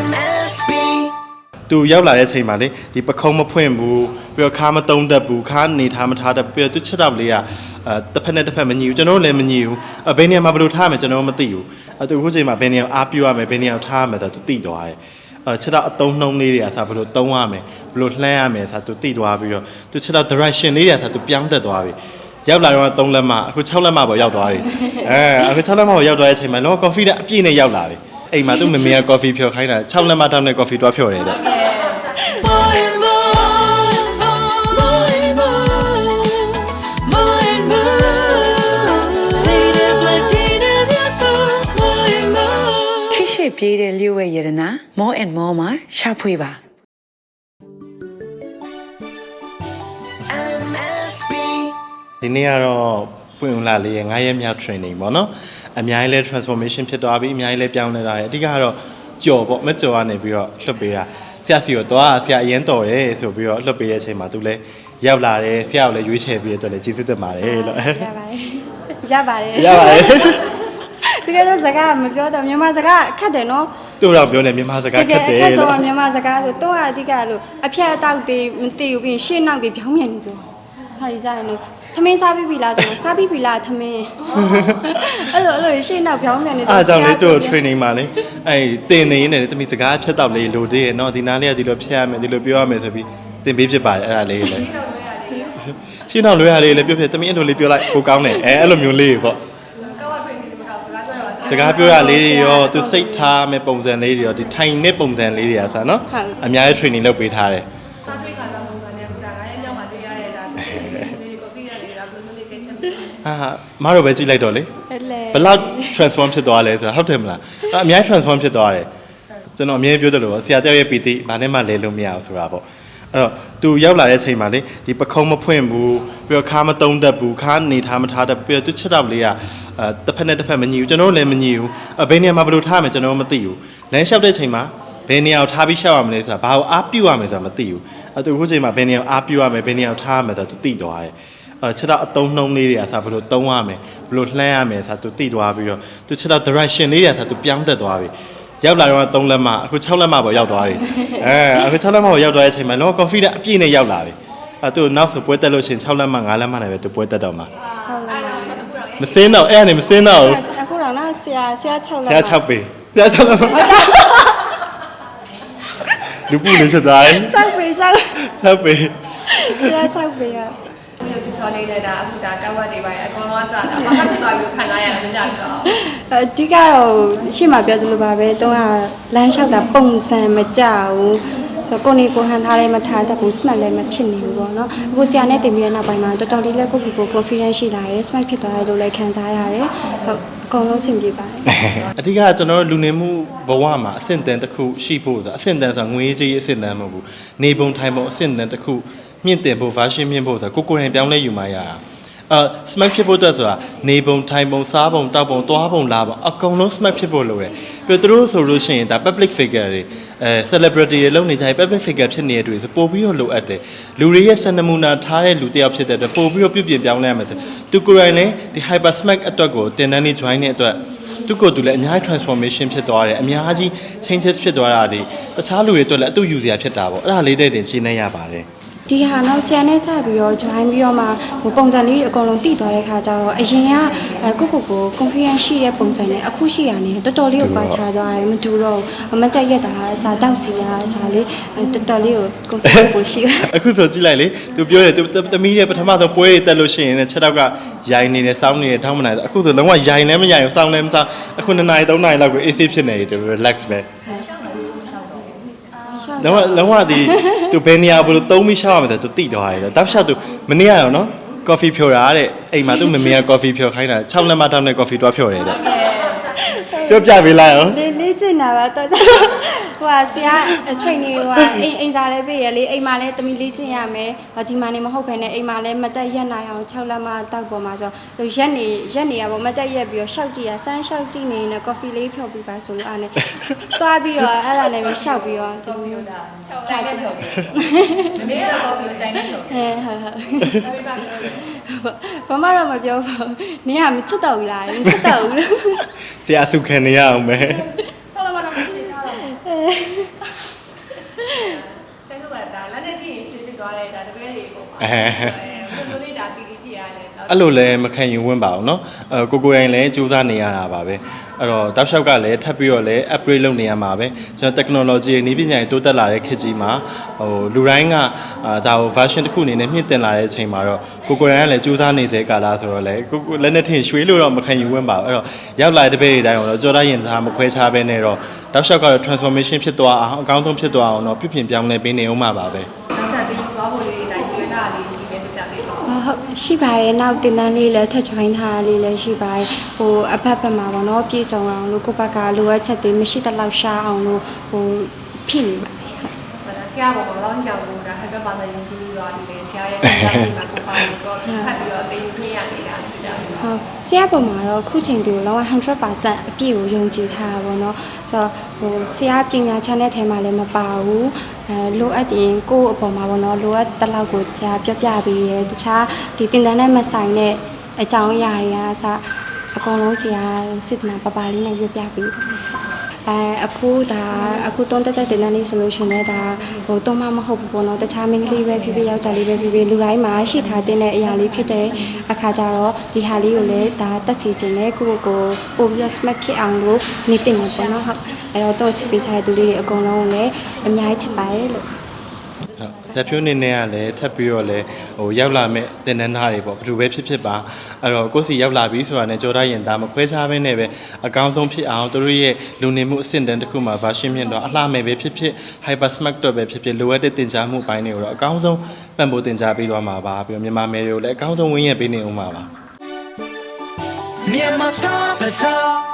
MSB သူရောက်လာတဲ့ချိန်မှာလေဒီပခုံးမဖွင့်ဘူးပြီးတော့ခါမတုံးတတ်ဘူးခါနေထားမထားတတ်ပြီးတော့သူချက်တော့လေးကအဲတစ်ဖက်နဲ့တစ်ဖက်မညီဘူးကျွန်တော်တို့လည်းမညီဘူးအဲဘယ်နေရာမှာဘယ်လိုထားရမလဲကျွန်တော်တို့မသိဘူးအဲသူအခုချိန်မှာဘယ်နေရာအားပြရမယ်ဘယ်နေရာထားရမယ်ဆိုတော့သူသိသွားတယ်အဲချက်တော့အတုံးနှုံးလေးတွေကဆိုဘယ်လိုတုံးရမယ်ဘယ်လိုလှမ်းရမယ်ဆိုတော့သူသိသွားပြီးတော့သူချက်တော့ direction လေးတွေကဆိုသူပြောင်းတက်သွားပြီရောက်လာတော့3လက်မအခု6လက်မပေါ်ရောက်သွားပြီအဲအခု6လက်မပေါ်ရောက်သွားတဲ့အချိန်မှာလော confident အပြည့်နဲ့ရောက်လာပြီ အိမ်မှာသူ့မမေက coffee ဖြော်ခိုင်းတာ6လက်မတောင်းတဲ့ coffee တွားဖြော်တယ်တဲ့ More and more More and more More and more Say the blood in your soul More and more ခိရှိပြေးတဲ့လျှို့ဝဲရတနာ more and more မှာရှာဖွေပါ MSB ဒီနေ့ကတော့ ပွင့်ဦးလာလေးရဲ့9ရက်မြောက် training ပေါ့နော်အများကြီးလဲ transformation ဖြစ်သွားပြီအများကြီးလဲပြောင်းလဲသွားတယ်အဓိကကတော့ကြော်ပေါ့မကြော်ကနေပြီးတော့လွတ်ပေးတာဆရာစီကိုတော့ဆရာအရင်တော်တယ်ဆိုပြီးတော့လွတ်ပေးတဲ့အချိန်မှာသူလဲရောက်လာတယ်ဆရာကိုလည်းရွေးချယ်ပြီးတော့လည်းကျေးဇူးတင်ပါတယ်လို့ရပါတယ်ရပါတယ်တကယ်တော့စကားမပြောတော့မြန်မာစကားခက်တယ်နော်သူ့တော့ပြောနေမြန်မာစကားတခကက်ယ်တယ်အခက်ဆုံးကလို့မြန်မာစကားဆိုတော့အဓိကလို့အဖြတ်အတောက်တွေမသိဘူးပြီးရင်ရှေ့နောက်တွေပြောင်းပြန်နေပြောဟာဒီကြရင်လို့ သမင်းစားပြီးပြီလားဆိုတော့စားပြီးပြီလားသမင်းအဲ့လိုအဲ့လိုရှေ့နောက်ပြောင်းပြန်နေအားကြောင့်လေသူ့ကို training မှာလေအဲ့တင်နေရင်းနဲ့တမီစကားဖြတ်တော့လေးလိုသေးရဲ့နော်ဒီနားလေးကဒီလိုဖြတ်ရမယ်ဒီလိုပြောရမယ်ဆိုပြီးတင်ပေးဖြစ်ပါတယ်အဲ့ဒါလေးလေရှင်းတော့လွယ်ရလေးလည်းပြောပြတမီအဲ့လိုလေးပြောလိုက်ကိုကောင်းတယ်အဲအဲ့လိုမျိုးလေးပေါ့စကားပြောရလေးတွေရောသူစိတ်ထားမဲ့ပုံစံလေးတွေရောဒီထိုင်တဲ့ပုံစံလေးတွေကဆာနော်အများကြီး training လုပ်ပေးထားတယ် စားတွေ့ခါစားပုံစံနဲ့ခုဒါကလည်းအမြောက်မှာတွေ့ရတဲ့ဒါလေးလေးကိုပြီးရတယ်ဒါဘယ်လိုလေးကိစ္စမျိုး ဟာဟာမအားတော့ပဲကြည့်လိုက်တော့လေအဲ့လေဘယ်လောက် transform ဖြစ်သွားလဲဆိုတာဟုတ်တယ်မလားအဲ့အများကြီး transform ဖြစ်သွားတယ်ကျွန်တော်အမြဲပြောတယ်လို့ဆရာတယောက်ရဲ့ပီတိဘာနဲ့မှလဲလို့မရဘူးဆိုတာပေါ့အဲ့တော့သူရောက်လာတဲ့ချိန်မှာလေဒီပခုံးမဖွင့်ဘူးပြီးတော့ခါမတုံးတတ်ဘူးခါနေထားမထားတတ်ပြီးတော့သူချက်တော့လေးကအဲတစ်ဖက်နဲ့တစ်ဖက်မညီဘူးကျွန်တော်တို့လည်းမညီဘူးအဲဘယ်နေရာမှာဘယ်လိုထားရမလဲကျွန်တော်တို့မသိဘူးလမ်းလျှောက်တဲ့ချိန်မှာဘယ်နေရာကိုထားပြီးရှောက်ရမလဲဆိုတာဘာကိုအားပြုတ်ရမလဲဆိုတာမသိဘူးအဲသူအခုချိန်မှာဘယ်နေရာကိုအားပြုတ်ရမလဲဘယ်နေရာကိုထားရမလဲဆိုတာသူသိသွားတယ် အဲချက်တော့အတုံးနှုံးလေးတွေကဆိုဘယ်လိုတုံးရမယ်ဘယ်လိုလှမ်းရမယ်ဆိုသူသိသွားပြီးတော့သူချက်တော့ direction လေးတွေကဆိုသူပြောင်းတက်သွားပြီရောက်လာတော့3လက်မအခု6လက်မပေါ်ရောက်သွားပြီအဲအခု6လက်မပေါ်ရောက်သွားတဲ့အချိန်မှာလော confident အပြည့်နဲ့ရောက်လာပြီအဲသူနောက်ဆိုပွဲတက်လို့ရှိရင်6လက်မ5လက်မနဲ့ပဲသူပွဲတက်တော့မှာ6လမ်းမစင်းတော့အဲ့အနေမစင်းတော့ဘူးအခုတော့နော်ဆရာဆရာ6လဆမ်းရာ6ပေဆရာ6လက်မလူပူနေဖြစ်သွားတယ်6ပေ6 6ပေဆရာ6ပေရ ဒီလိုချောလေးတဲ့ဒါအခုဒါကဝတ်တွေပါအကောင်လုံးကစားတာဘာမှမသွားဘူးခံစားရတယ်မကြဘူးတော့အဓိကတော့ရှေ့မှာပြောသလိုပါပဲတုံးကလမ်းလျှောက်တာပုံစံမကြဘူးဆိုတော့ကိုနေကိုဟန်ထားလည်းမထားတတ်ဘူး smart လည်းမဖြစ်နေဘူးပေါ့နော်အခုဆရာနဲ့တင်ပြီးတဲ့နောက်ပိုင်းမှာတော်တော်လေးလည်းကိုယ့်ကိုယ်ကို confidence ရှိလာတယ် smart ဖြစ်သွားတယ်လို့လည်းခံစားရတယ်ဟုတ်အကုန်လုံးအဆင်ပြေပါတယ်အဓိကကျွန်တော်တို့လူနေမှုဘဝမှာအဆင့်တန်းတစ်ခုရှိဖို့ဆိုတာအဆင့်တန်းဆိုတာငွေကြေးအဆင့်တန်းမဟုတ်ဘူးနေပုံထိုင်ပုံအဆင့်တန်းတစ်ခု မြင့်တင်ဖို့ version မြင့်ဖို့ဆိုတာကိုကိုယ်တိုင်ပြောင်းလဲယူမှရတာအဲ smart ဖြစ်ဖို့အတွက်ဆိုတာနေပုံထိုင်ပုံစားပုံတောက်ပုံသွားပုံလာပုံအကုန်လုံး smart ဖြစ်ဖို့လိုတယ်ပြီးတော့သူတို့ဆိုလို့ရှိရင်ဒါ public figure တွေအဲ celebrity တွေလုပ်နေကြရင် public figure ဖြစ်နေတဲ့တွေဆိုပို့ပြီးတော့လိုအပ်တယ်လူတွေရဲ့စံနမူနာထားတဲ့လူတစ်ယောက်ဖြစ်တဲ့အတွက်ပို့ပြီးတော့ပြုပြင်ပြောင်းလဲရမယ်ဆိုသူကိုယ်တိုင်လည်းဒီ hyper smart အတွက်ကိုတင်တန်းနေ join တဲ့အတွက်သူကသူလည်းအများကြီး transformation ဖြစ်သွားတယ်အများကြီး changes ဖြစ်သွားတာတွေတခြားလူတွေအတွက်လည်းအတူယူစရာဖြစ်တာပေါ့အဲ့ဒါလေးတဲ့တင်ရှင်းနေရပါတယ် ဒီဟာတော့ဆရာနဲ့စပြီးတော့ join ပြီးတော့မှဟိုပုံစံလေးတွေအကုန်လုံးတည်သွားတဲ့ခါကျတော့အရင်ကအဲကိုကိုကို confidence ရှိတဲ့ပုံစံနဲ့အခုရှိရနေတော်တော်လေးကိုပါချသွားတယ်မတူတော့ဘူးမတက်ရက်တာအစားတောက်စီရအစားလေးတော်တော်လေးကို confidence ပိုရှိတယ်အခုဆိုကြည့်လိုက်လေသူပြောတယ်သူတမီးရဲ့ပထမဆုံးပွဲတွေတက်လို့ရှိရင်လည်းချက်တော့ကရိုင်နေတယ်စောင်းနေတယ်ထောင်းမနိုင်တယ်အခုဆိုလုံးဝရိုင်လည်းမရိုင်ဘူးစောင်းလည်းမစောင်းအခု2နာရီ3နာရီလောက်ကို AC ဖြစ်နေတယ် relax ပဲလုံးဝလုံးဝဒီ သူဘယ်နေရာဘယ်လိုသုံးပြီးရှောက်ရမလဲသူတိသွားတယ်တောက်လျှောက်သူမနေ့ကရောနော် coffee ဖြော်တာတဲ့အိမ်မှာသူမမေက coffee ဖြော်ခိုင်းတာ6လက်မတောင်းတဲ့ coffee တွားဖြော်တယ်တဲ့ပြောပြပေးလိုက်ရော လေးလေးကျင်တာပါတော့ဟိုဟာဆရာ training ဟိုဟာအိမ်အိမ်စားလဲပေးရလေအိမ်မှာလဲတမီလေးကျင်ရမယ်ဒီမှာနေမဟုတ်ဘဲနဲ့အိမ်မှာလဲမတက်ရက်နိုင်အောင်6လက်မတောက်ပေါ်မှာဆိုတော့ရက်နေရက်နေရပေါ့မတက်ရက်ပြီးတော့ရှောက်ကြည့်ရစမ်းရှောက်ကြည့်နေနေ coffee လေးဖြော်ပြီးပါဆိုလို့အားနဲ့သွားပြီးတော့အဲ့ဒါနဲ့ပဲရှောက်ပြီးတော့ဒီလိုမျိုးရှောက်တိုင်းနဲ့တော့မမေကတော့ကော်ဖီကိုတိုင်းနဲ့တော့အဲဟုတ်ဟုတ်ဒါပေမဲ့ဘာမှတော့မပြောပါဘူးနင်ကမချစ်တော့ဘူးလားမချစ်တော့ဘူးလို့ဆရာစုခံနေရအောင်ပဲ ဆောက်လာမှတော့ရှင်းစားတော့ အဲ ဆဲဆိုကဒါလက်နဲ့ထိရင်ရှင်းဖြစ်သွားတယ်ဒါတပည့်တွေပေါ့ပါ အဲ ဘယ်လိုလေးဒါပီတီဖြစ်ရတယ်တော့ အဲ့လိုလည်းမခံယူဝင့်ပါဘူးเนาะအဲကိုကိုယ်တိုင်လည်းစူးစမ်းနေရတာပါပဲ အဲ့တော့တောက်လျှောက်ကလည်းထပ်ပြီးတော့လည်း upgrade လုပ်နေရမှာပဲကျွန်တော် technology နည်းပညာတွေတိုးတက်လာတဲ့ခေတ်ကြီးမှာဟိုလူတိုင်းကအာဒါကို version တစ်ခုအနေနဲ့မြင့်တင်လာတဲ့အချိန်မှာတော့ကိုကိုယ်တိုင်ကလည်းစူးစမ်းနေသေးကာလဆိုတော့လေကိုကိုလက်နဲ့ထင်ရွှေလို့တော့မခံယူဝင့်ပါဘူးအဲ့တော့ရောက်လာတဲ့ဘက်တွေတိုင်းတော့ကြောသားရင်သားမခွဲခြားဘဲနဲ့တော့တောက်လျှောက်ကတော့ transformation ဖြစ်သွားအောင်အကောင်းဆုံးဖြစ်သွားအောင်တော့ပြုပြင်ပြောင်းလဲပေးနေအောင်ပါပါပဲ နောက်ထပ်တင်းယူသွားဖို့လေးတွေဒါယူရတာလေးရှိတယ်ပြပြပေးပါ ဟုတ် ရှိပါတယ်နောက်တင်တန်းလေးလည်းထက်ချွိုင်းထားလေးလည်းရှိပါတယ်ဟိုအဖက်ဖက်မှာပေါ့နော်ပြည့်စုံအောင်လို့ကိုယ့်ဘက်ကလိုအပ်ချက်တွေမရှိတဲ့လောက်ရှားအောင်လို့ဟိုဖြစ်နေပါတယ်ဒါ ဆရာပေါ်မှာလောင်းကြောင်လို့ဒါ100%ယဉ်ကျေးပြီးသွားပြီလေဆရာရဲ့တရားတွေမှာကိုပါလို့တော့ဖတ်ပြီးတော့တင်းယူပြရနေတာလေဒါဟုတ်ဆရာပေါ်မှာတော့ခုချိန်ဒီလောက100%အပြည့်ကိုယုံကြည်ထားတာပေါ့နော်ဆိုတော့ဟိုဆရာပညာချမ်းတဲ့ထဲမှာလည်းမပါဘူးအဲလိုအပ်ရင်ကိုယ့်အပေါ်မှာပေါ့နော်လိုအပ်တဲ့လောက်ကိုဆရာပြောပြပေးရဲတခြားဒီတင်တန်းနဲ့မဆိုင်တဲ့အကြောင်းအရာတွေကအစအကုန်လုံးဆရာစစ်တနာပပလေးနဲ့ပြောပြပေးပါတယ် အဲအခုဒါအခုတုံးတက်တက်တင်တန်းလေးဆိုလို့ရှိရင်လည်းဒါဟိုတုံးမမဟုတ်ဘူးပေါ့နော်တခြားမင်းကလေးပဲဖြစ်ဖြစ်ယောက်ျားလေးပဲဖြစ်ဖြစ်လူတိုင်းမှာရှိထားတဲ့အရာလေးဖြစ်တဲ့အခါကျတော့ဒီဟာလေးကိုလည်းဒါတက်စီခြင်းနဲ့ကိုယ့်ကိုယ်ကိုပို့ပြီးတော့ smart ဖြစ်အောင်လို့နေတင်နေပေါ့နော်ဟုတ်အဲ့တော့တော့ချစ်ပေးထားတဲ့သူလေးတွေအကုန်လုံးကိုလည်းအများကြီးချစ်ပါတယ်လို့ဟုတ် ဇက်ဖြိုးနေနဲ့ကလည်းထပ်ပြီးတော့လည်းဟိုရောက်လာမဲ့တင်နန်းသားတွေပေါ့ဘယ်သူပဲဖြစ်ဖြစ်ပါအဲ့တော့ကိုယ့်စီရောက်လာပြီဆိုတာနဲ့ကြောသားရင်သားမခွဲခြားဘဲနဲ့ပဲအကောင်းဆုံးဖြစ်အောင်သူတို့ရဲ့လူနေမှုအဆင့်တန်းတစ်ခုမှာ version မြင့်တော့အလှမဲ့ပဲဖြစ်ဖြစ် hyper smart တော့ပဲဖြစ်ဖြစ်လိုအပ်တဲ့တင် जा မှုပိုင်းတွေကိုတော့အကောင်းဆုံးပံ့ပိုးတင် जा ပေးသွားမှာပါပြီးတော့မြန်မာမယ်တွေကိုလည်းအကောင်းဆုံးဝင်းရပေးနေအောင်ပါပါ Myanmar Star Bazaar